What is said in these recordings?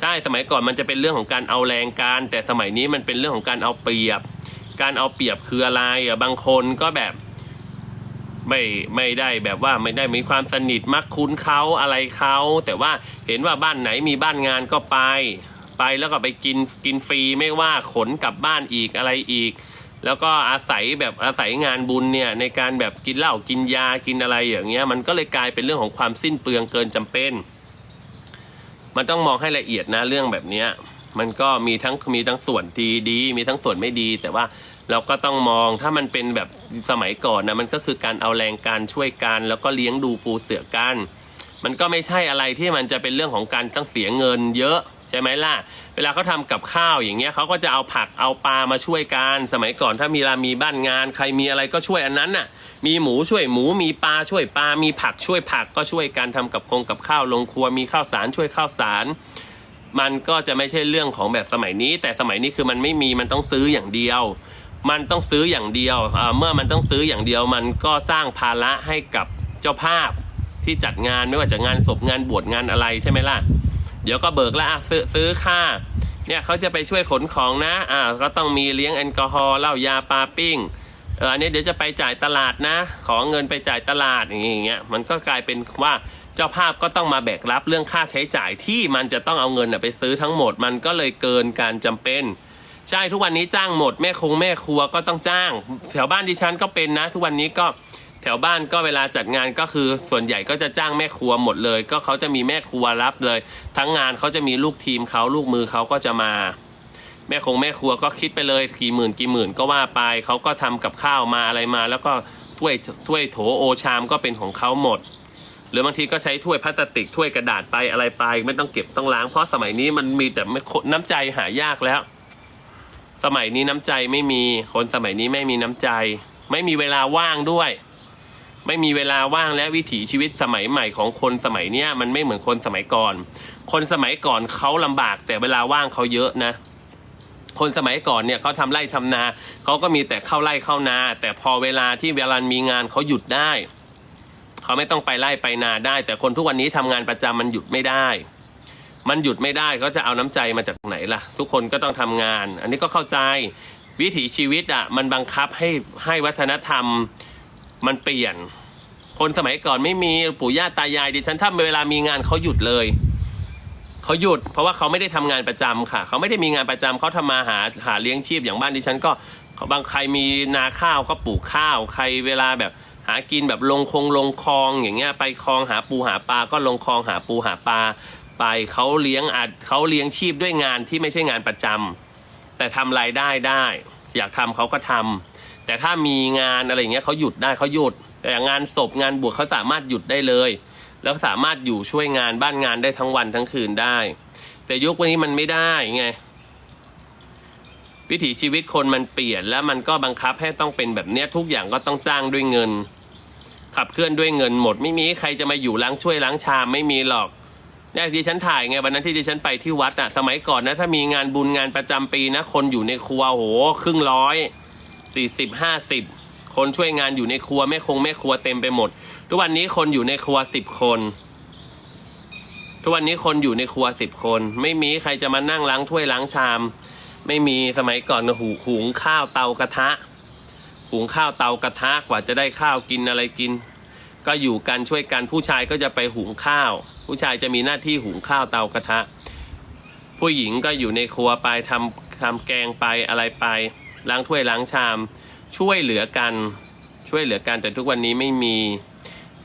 ใช่สมัยก่อนมันจะเป็นเรื่องของการเอาแรงกันแต่สมัยนี้มันเป็นเรื่องของการเอาเปรียบ การเอาเปรียบคืออะไรอะบางคนก็แบบไม่ไม่ได้แบบว่าไม่ได้มีความสนิทมักคุ้นเขาอะไรเขาแต่ว่าเห็นว่าบ้านไหนมีบ้านงานก็ไป ไปแล้วก็ไปกินกินฟรีไม่ว่าขนกลับบ้านอีกอะไรอีก แล้วก็อาศัยแบบอาศัยงานบุญเนี่ยในการแบบกินเหล้ากินยากินอะไรอย่างเงี้ยมันก็เลยกลายเป็นเรื่องของความสิ้นเปลืองเกินจำเป็น มันต้องมองให้ละเอียดนะเรื่องแบบเนี้ยมันก็มีทั้งมีทั้งส่วนดีดี มีทั้งส่วนไม่ดี แต่ว่าเราก็ต้องมองถ้ามันเป็นแบบสมัยก่อนนะมันก็คือการเอาแรงการช่วยกันแล้วก็เลี้ยงดูปูเสือกัน มันก็ไม่ใช่อะไรที่มันจะเป็นเรื่องของการต้องเสียเงินเยอะ ใช่ไหมล่ะ เวลาเขาทำกับข้าวอย่างเงี้ยเขาก็จะเอาผักเอาปลามาช่วยกัน สมัยก่อนถ้ามีเวลามีบ้านงาน ใครมีอะไรก็ช่วยอันนั้นน่ะ มีหมูช่วยหมูมีปลาช่วยปลา มีผักช่วยผักก็ช่วยกันทำกับคงกับข้าวลงครัวมีข้าวสารช่วยข้าวสาร มันก็จะไม่ใช่เรื่องของแบบสมัยนี้ แต่สมัยนี้คือมันไม่มีมันต้องซื้ออย่างเดียว มันต้องซื้ออย่างเดียวเมื่อมันต้องซื้ออย่างเดียว มันก็สร้างภาระให้กับเจ้าภาพที่จัดงานไม่ว่าจะงานศพงานบวชงานอะไรใช่ไหมล่ะ เดี๋ยวก็เบิกแล้วอะซื้อซื้อค่า เนี่ยเขาจะไปช่วยขนของนะอ่าก็ต้องมีเลี้ยงแอลกอฮอล์เหล้ายาปลาปิ้งเอออันนี้เดี๋ยวจะไปจ่ายตลาดนะ ขอเงินไปจ่ายตลาดอย่างเงี้ยมันก็กลายเป็นว่าเจ้าภาพก็ต้องมาแบกรับเรื่องค่าใช้จ่ายที่มันจะต้องเอาเงินไปซื้อทั้งหมด มันก็เลยเกินการจำเป็นใช่ทุกวันนี้จ้างหมดแม่คงแม่ครัวก็ต้องจ้างแถวบ้านดิฉันก็เป็นนะ ทุกวันนี้ก็ แถวบ้านก็เวลาจัดงานก็คือส่วนใหญ่ก็จะจ้างแม่ครัวหมดเลย ก็เขาจะมีแม่ครัวรับเลย ทั้งงานเขาจะมีลูกทีมเขาลูกมือเขาก็จะมา แม่คงแม่ครัวก็คิดไปเลยกี่หมื่นกี่หมื่นก็ว่าไปเขาก็ทำกับข้าวมาอะไรมา แล้วก็ถ้วยถ้วยโถโอชามก็เป็นของเขาหมด หรือบางทีก็ใช้ถ้วยพลาสติกถ้วยกระดาษไปอะไรไป ไม่ต้องเก็บต้องล้างเพราะสมัยนี้มันมีแต่ไม่น้ำใจหายากแล้ว สมัยนี้น้ำใจไม่มีคนสมัยนี้ไม่มีน้ำใจ ไม่มีเวลาว่างด้วย ไม่มีเวลาว่างและวิถีชีวิตสมัยใหม่ของคนสมัยเนี้ยมันไม่เหมือนคนสมัยก่อน คนสมัยก่อนเขาลำบากแต่เวลาว่างเขาเยอะนะ คนสมัยก่อนเนี่ยเขาทำไร่ทำนาเขาก็มีแต่เข้าไร่เข้านา แต่พอเวลาที่เวลามีงานเขาหยุดได้เขาไม่ต้องไปไล่ไปนาได้ แต่คนทุกวันนี้ทำงานประจำมันหยุดไม่ได้ มันหยุดไม่ได้เขาจะเอาน้ำใจมาจากไหนล่ะ ทุกคนก็ต้องทำงาน อันนี้ก็เข้าใจวิถีชีวิตอะมันบังคับให้ให้วัฒนธรรมมันเปลี่ยน คนสมัยก่อนไม่มีปู่ย่าตายายดิฉันถ้าเวลามีงานเขาหยุดเลยเขาหยุดเพราะว่าเขาไม่ได้ทำงานประจำค่ะเขาไม่ได้มีงานประจำเขาทำมาหาหาเลี้ยงชีพอย่างบ้านดิฉันก็บางใครมีนาข้าวก็ปลูกข้าว ใครเวลาแบบหากินแบบลงคงลงคลองอย่างเงี้ยไปคลองหาปูหาปลาก็ลงคลองหาปูหาปลาไปเขาเลี้ยงอาจเขาเลี้ยงชีพด้วยงานที่ไม่ใช่งานประจำแต่ทำรายได้ได้ อยากทำเขาก็ทำแต่ถ้ามีงานอะไรอย่างเงี้ยเขาหยุดได้เขาหยุด แต่งานศพงานบวชเขาสามารถหยุดได้เลย แล้วสามารถอยู่ช่วยงานบ้านงานได้ทั้งวันทั้งคืนได้ แต่ยุควันนี้มันไม่ได้ไงวิถีชีวิตคนมันเปลี่ยนแล้วมันก็บังคับให้ต้องเป็นแบบเนี้ยทุกอย่างก็ต้องจ้างด้วยเงิน ขับเคลื่อนด้วยเงินหมด ไม่มีใครจะมาอยู่ล้างช่วยล้างชามไม่มีหรอกเนี่ยที่ฉันถ่ายไงวันนั้นที่ดิฉันไปที่วัดอะสมัยก่อนนะถ้ามีงานบุญงานประจำปีนะคนอยู่ในครัวโหครึ่งร้อยสี่สิบห้าสิบ คนช่วยงานอยู่ในครัวแม่คงแม่ครัวเต็มไปหมด ทุกวันนี้คนอยู่ในครัวสิบคน ทุกวันนี้คนอยู่ในครัวสิบคน ไม่มีใครจะมานั่งล้างถ้วยล้างชาม ไม่มีสมัยก่อนหูหุงข้าวเตากระทะ หุงข้าวเตากระทะกว่าจะได้ข้าวกินอะไรกิน ก็อยู่กันช่วยกันผู้ชายก็จะไปหุงข้าว ผู้ชายจะมีหน้าที่หุงข้าวเตากระทะ ผู้หญิงก็อยู่ในครัวไปทำทำแกงไปอะไรไปล้างถ้วยล้างชาม ช่วยเหลือกันช่วยเหลือกันแต่ทุกวันนี้ไม่มี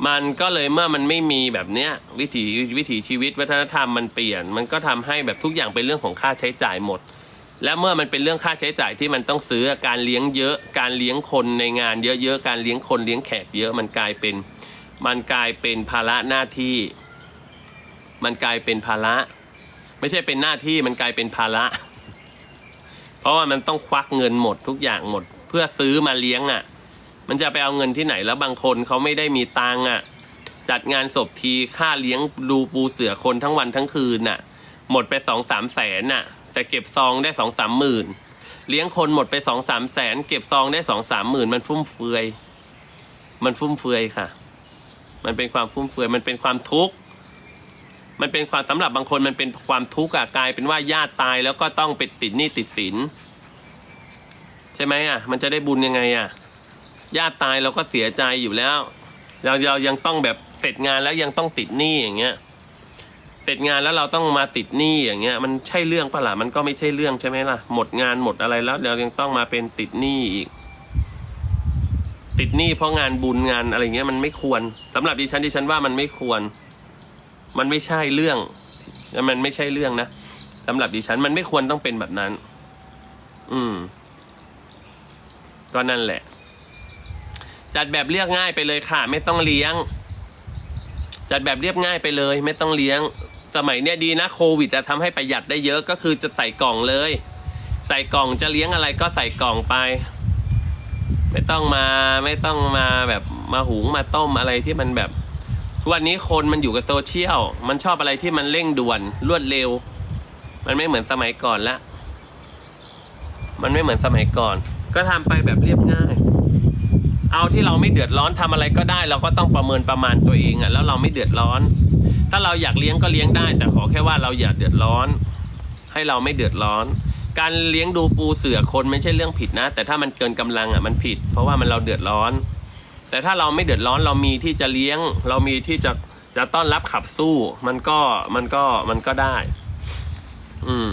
มันก็เลยเมื่อมันไม่มีแบบเนี้ยวิถีวิถีชีวิตวัฒนธรรมมันเปลี่ยน มันก็ทำให้แบบทุกอย่างเป็นเรื่องของค่าใช้จ่ายหมด และเมื่อมันเป็นเรื่องค่าใช้จ่ายที่มันต้องซื้อการเลี้ยงเยอะ การเลี้ยงคนในงานเยอะๆการเลี้ยงคนเลี้ยงแขกเยอะมันกลายเป็น มันกลายเป็นภาระหน้าที่ มันกลายเป็นภาระ ไม่ใช่เป็นหน้าที่มันกลายเป็นภาระ เพราะว่ามันต้องควักเงินหมดทุกอย่างหมด พื่อซื้อมาเลี้ยงอะ่ะ มันจะไปเอาเงินที่ไหนแล้วบางคนเขาไม่ได้มีตังค์อะ จัดงานศพทีค่าเลี้ยงดูปูเสือคนทั้งวันทั้งคืนน่ะ หมดไปสองสามแสนน่ะ แต่เก็บซองได้สองสามหมื่นเลี้ยงคนหมดไปสองสามแสนเก็บซองได้สองสามหมื่นมันฟุ่มเฟือย มันฟุ่มเฟือยค่ะ มันเป็นความฟุ่มเฟือยมันเป็นความทุกข์มันเป็นความสำหรับบางคนมันเป็นความทุกข์อะกลายเป็นว่าญาติตายแล้วก็ต้องไปติดหนี้ติดสิน ใช่ไหมอะ มันจะได้บุญยังไงอะญาติตายเราก็เสียใจอยู่แล้วเราเรายังต้องแบบเสร็จงานแล้วยังต้องติดหนี้อย่างเงี้ยเสร็จงานแล้วเราต้องมาติดหนี้อย่างเงี้ย มันใช่เรื่องปะล่ะมันก็ไม่ใช่เรื่องใช่ไหมล่ะ หมดงานหมดอะไรแล้วเรายังต้องมาเป็นติดหนี้อีก ติดหนี้เพราะงานบุญงานอะไรเงี้ยมันไม่ควรสำหรับดิฉันดิฉันว่ามันไม่ควร มันไม่ใช่เรื่องมันไม่ใช่เรื่องนะสำหรับดิฉันมันไม่ควรต้องเป็นแบบนั้น อืม ก็นั่นแหละ จัดแบบเรียบง่ายไปเลยค่ะ ไม่ต้องเลี้ยง จัดแบบเรียบง่ายไปเลย ไม่ต้องเลี้ยง สมัยเนี้ยดีนะโควิดจะทำให้ประหยัดได้เยอะก็คือจะใส่กล่องเลย ใส่กล่องจะเลี้ยงอะไรก็ใส่กล่องไป ไม่ต้องมาไม่ต้องมาแบบมาหุงมาต้มอะไรที่มันแบบทุกวันนี้คนมันอยู่กับโซเชียลมันชอบอะไรที่มันเร่งด่วนรวดเร็ว มันไม่เหมือนสมัยก่อนละมันไม่เหมือนสมัยก่อน ก็ทำไปแบบเรียบง่าย เอาที่เราไม่เดือดร้อนทำอะไรก็ได้ เราก็ต้องประเมินประมาณตัวเองอะ่ะ แล้วเราไม่เดือดร้อน ถ้าเราอยากเลี้ยงก็เลี้ยงได้ แต่ขอแค่ว่าเราอย่าเดือดร้อน ให้เราไม่เดือดร้อน การเลี้ยงดูปูเสือคนไม่ใช่เรื่องผิดนะ แต่ถ้ามันเกินกำลังอะมันผิด เพราะว่ามันเราเดือดร้อน แต่ถ้าเราไม่เดือดร้อนเรามีที่จะเลี้ยง เรามีที่จะจะต้อนรับขับสู้ มันก็มันก็มันก็ได้ อืม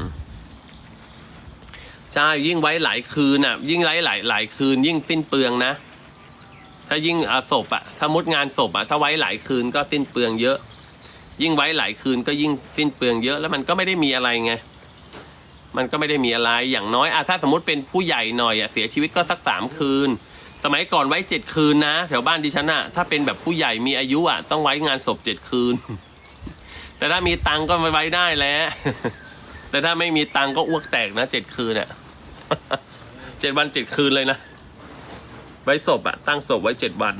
ใช่ยิ่งไว้หลายคืนอะ ยิ่งไว้หลายหลายคืน ยิ่งสิ้นเปลืองนะ ถ้ายิ่งอศพอะสมมติงานศพอะถ้าไว้หลายคืนก็สิ้นเปลืองเยอะ ยิ่งไว้หลายคืนก็ยิ่งสิ้นเปลืองเยอะ แล้วมันก็ไม่ได้มีอะไรไงมันก็ไม่ได้มีอะไรอย่างน้อยอะถ้าสมมติเป็นผู้ใหญ่หน่อยอะเสียชีวิตก็สักสามคืน สมัยก่อนไว้เจ็ดคืนนะแถวบ้านดิฉันอะถ้าเป็นแบบผู้ใหญ่มีอายุอะต้องไว้งานศพเจ็ดคืน แต่ถ้ามีตังก็ไว้ได้แล้วแต่ถ้าไม่มีตังก็อ้วกแตกนะเจ็ดคืนอะ เจ็ดวันเจ็ดคืนเลยนะ ไว้ศพอะตั้งศพไว้เจ็ดวัน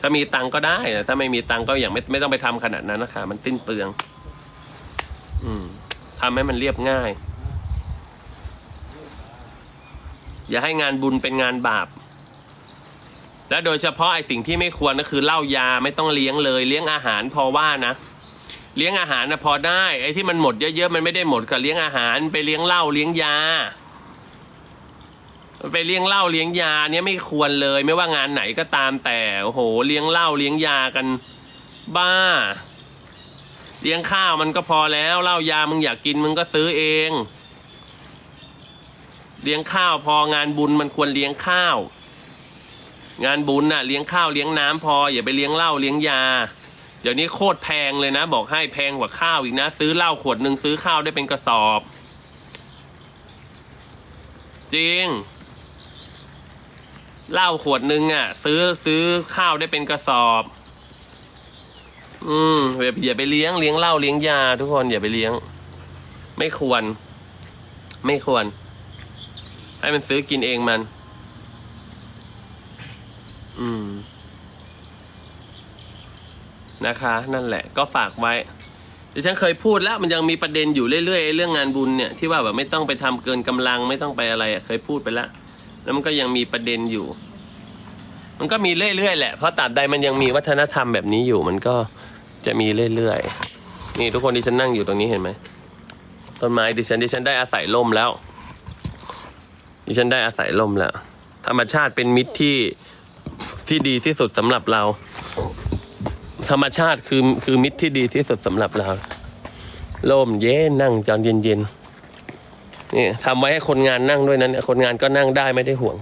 ถ้ามีตังก็ได้ถ้าไม่มีตังก็อย่างไม่ไม่ต้องไปทำขนาดนั้นนะคะ มันสิ้นเปลือง อืมทำให้มันเรียบง่าย อย่าให้งานบุญเป็นงานบาป และโดยเฉพาะไอ้สิ่งที่ไม่ควรก็คือเหล้ายาไม่ต้องเลี้ยงเลย เลี้ยงอาหารพอว่านะ เลี้ยงอาหารนะพอได้ ไอ้ที่มันหมดเยอะๆมันไม่ได้หมดกับเลี้ยงอาหาร ไปเลี้ยงเหล้าเลี้ยงยา ไปเลี้ยงเหล้าเลี้ยงยาเนี่ยไม่ควรเลย ไม่ว่างานไหนก็ตามแต่โอ้โหเลี้ยงเหล้าเลี้ยงยากันบ้า เลี้ยงข้าวมันก็พอแล้วเหล้ายามึงอยากกินมึงก็ซื้อเอง เลี้ยงข้าวพองานบุญมันควรเลี้ยงข้าว งานบุญน่ะเลี้ยงข้าวเลี้ยงน้ำพออย่าไปเลี้ยงเหล้าเลี้ยงยา เดี๋ยวนี้โคตรแพงเลยนะ บอกให้แพงกว่าข้าวอีกนะ ซื้อเหล้าขวดหนึ่งซื้อข้าวได้เป็นกระสอบ จริงเหล้าขวดหนึ่งอะ ซื้อซื้อข้าวได้เป็นกระสอบ อืมออย่าไปเลี้ยงเลี้ยงเหล้าเลี้ยงยา ทุกคนอย่าไปเลี้ยง ไม่ควร ไม่ควร ให้มันซื้อกินเองมัน อืม นะคะ นั่นแหละก็ฝากไว้ดิฉันเคยพูดแล้วมันยังมีประเด็นอยู่เรื่อยๆเรื่องงานบุญเนี่ยที่ว่าแบบไม่ต้องไปทำเกินกำลังไม่ต้องไปอะไรอะเคยพูดไปแล้วแล้วมันก็ยังมีประเด็นอยู่ มันก็มีเรื่อยๆแหละเพราะตราบใดมันยังมีวัฒนธรรมแบบนี้อยู่ มันก็จะมีเรื่อยๆนี่ทุกคนดิฉันนั่งอยู่ตรงนี้เห็นไหมต้นไม้ดิฉันดิฉันได้อาศัยร่มแล้ว ดิฉันได้อาศัยร่มแล้ว ธรรมชาติเป็นมิตรที่ที่ดีที่สุดสำหรับเรา ธรรมชาติคือคือมิตรที่ดีที่สุดสำหรับเราร่มเย็นนั่งจอนเย็นๆนี่ทำไว้ให้คนงานนั่งด้วยนะเนี่ยคนงานก็นั่งได้ไม่ได้ห่วง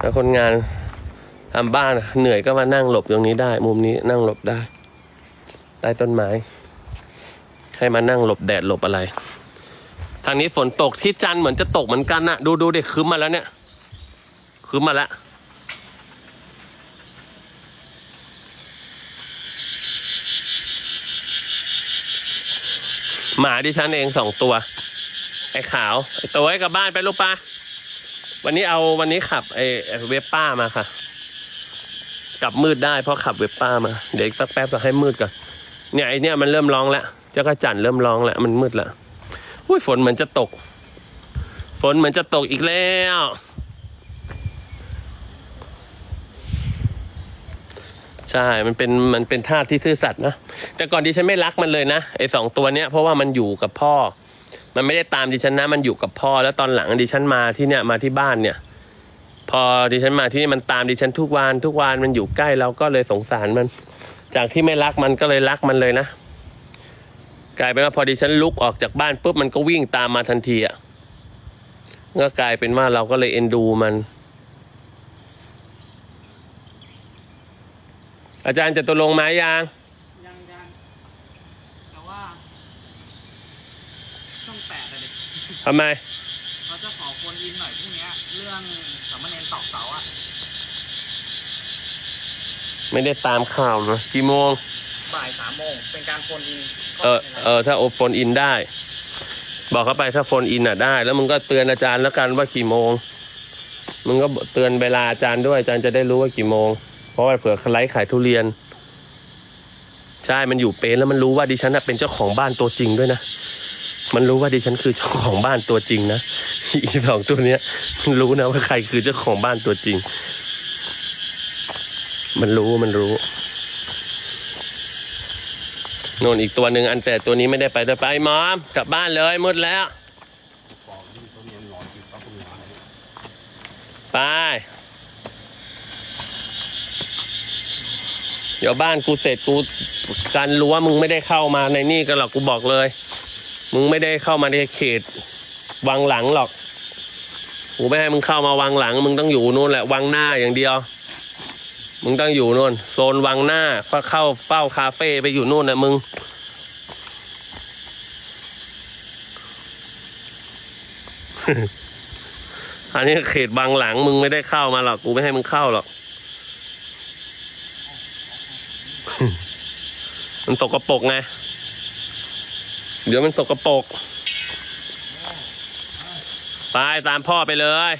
แล้วคนงานทำบ้านเหนื่อยก็มานั่งหลบตรงนี้ได้ มุมนี้นั่งหลบได้ ใต้ต้นไม้ ให้มานั่งหลบแดดหลบอะไร ทางนี้ฝนตกที่จันเหมือนจะตกเหมือนกันนะดูดูเด็กคืมมาแล้วเนี่ยคืมมาแล้ว หมาดิฉันเองสองตัว ไอ้ขาวไอ้ตัวไอ้กลับบ้านไปลูกปะวันนี้เอาวันนี้ขับไอ้เวฟป้ามาค่ะ กลับมืดได้เพราะขับเวฟป้ามา เดี๋ยวอีกสักแป๊บจะให้มืดก่อนเนี่ยไอเนี่ยมันเริ่มร้องแล้วเจ้ากระจันเริ่มร้องแล้วมันมืดแล้วอุ้ยฝนเหมือนจะตก ฝนเหมือนจะตกอีกแล้ว ใช่ มันเป็น มันเป็นธาตุที่ซื่อสัตย์นะ แต่ก่อนดิฉันไม่รักมันเลยนะ ไอ้สองตัวเนี้ย เพราะว่ามันอยู่กับพ่อ มันไม่ได้ตามดิฉันนะ มันอยู่กับพ่อ แล้วตอนหลังดิฉันมาที่เนี่ย มาที่บ้านเนี่ย พอดิฉันมาที่นี่มันตามดิฉันทุกวัน ทุกวัน มันอยู่ใกล้เราก็เลยสงสารมัน จากที่ไม่รักมันก็เลยรักมันเลยนะ กลายเป็นว่าพอดิฉันลุกออกจากบ้านปุ๊บมันก็วิ่งตามมาทันทีอะ ก็กลายเป็นว่าเราก็เลยเอ็นดูมัน อาจารย์จะตกลงไหมยังยังยังแต่ว่าต้องแปดเลยดิทำไมเราจะขอคนอินหน่อยพรุ่งเนี้ยเรื่องสามเณรตอกเสาอะไม่ได้ตามข่าวนะกี่โมงบ่ายสามโมงเป็นการคนอินเออเออถ้าโอโฟนอินได้ บอกเขาไปถ้าโฟนอินอะได้ แล้วมึงก็เตือนอาจารย์แล้วกันว่ากี่โมงมึงก็เตือนเวลาอาจารย์ด้วยอาจารย์จะได้รู้ว่ากี่โมงเพ ราะว่าเผื่อไลฟ์ขายทุเรียน ใช่ มันอยู่เป็นแล้วมันรู้ว่าดิฉันเป็นเจ้าของบ้านตัวจริงด้วยนะ มันรู้ว่าดิฉันคือเจ้าของบ้านตัวจริงนะอีสองตัวเนี้ยมันรู้นะว่าใครคือเจ้าของบ้านตัวจริง มันรู้มันรู้น่นอีกตัวหนึ่งอันแต่ตัวนี้ไม่ได้ไปแต่ไปมอมกลับบ้านเลยมืดแล้ว ไป เดี๋ยวบ้านกูเสร็จกูกันรั้วมึงไม่ได้เข้ามาในนี่กันหรอกกูบอกเลย มึงไม่ได้เข้ามาในเขตวังหลังหรอกกูไม่ให้มึงเข้ามาวังหลัง มึงต้องอยู่นู่นแหละวังหน้าอย่างเดียว มึงต้องอยู่นู่น โซนวังหน้าก็เข้าเฝ้าคาเฟ่ไปอยู่นู่นนะมึงอันนี้เขตบางหลังมึงไม่ได้เข้ามาหรอกกูไม่ให้มึงเข้าหรอก มันสกปรกไง เดี๋ยวมันสกปรก ไปตามพ่อไปเลย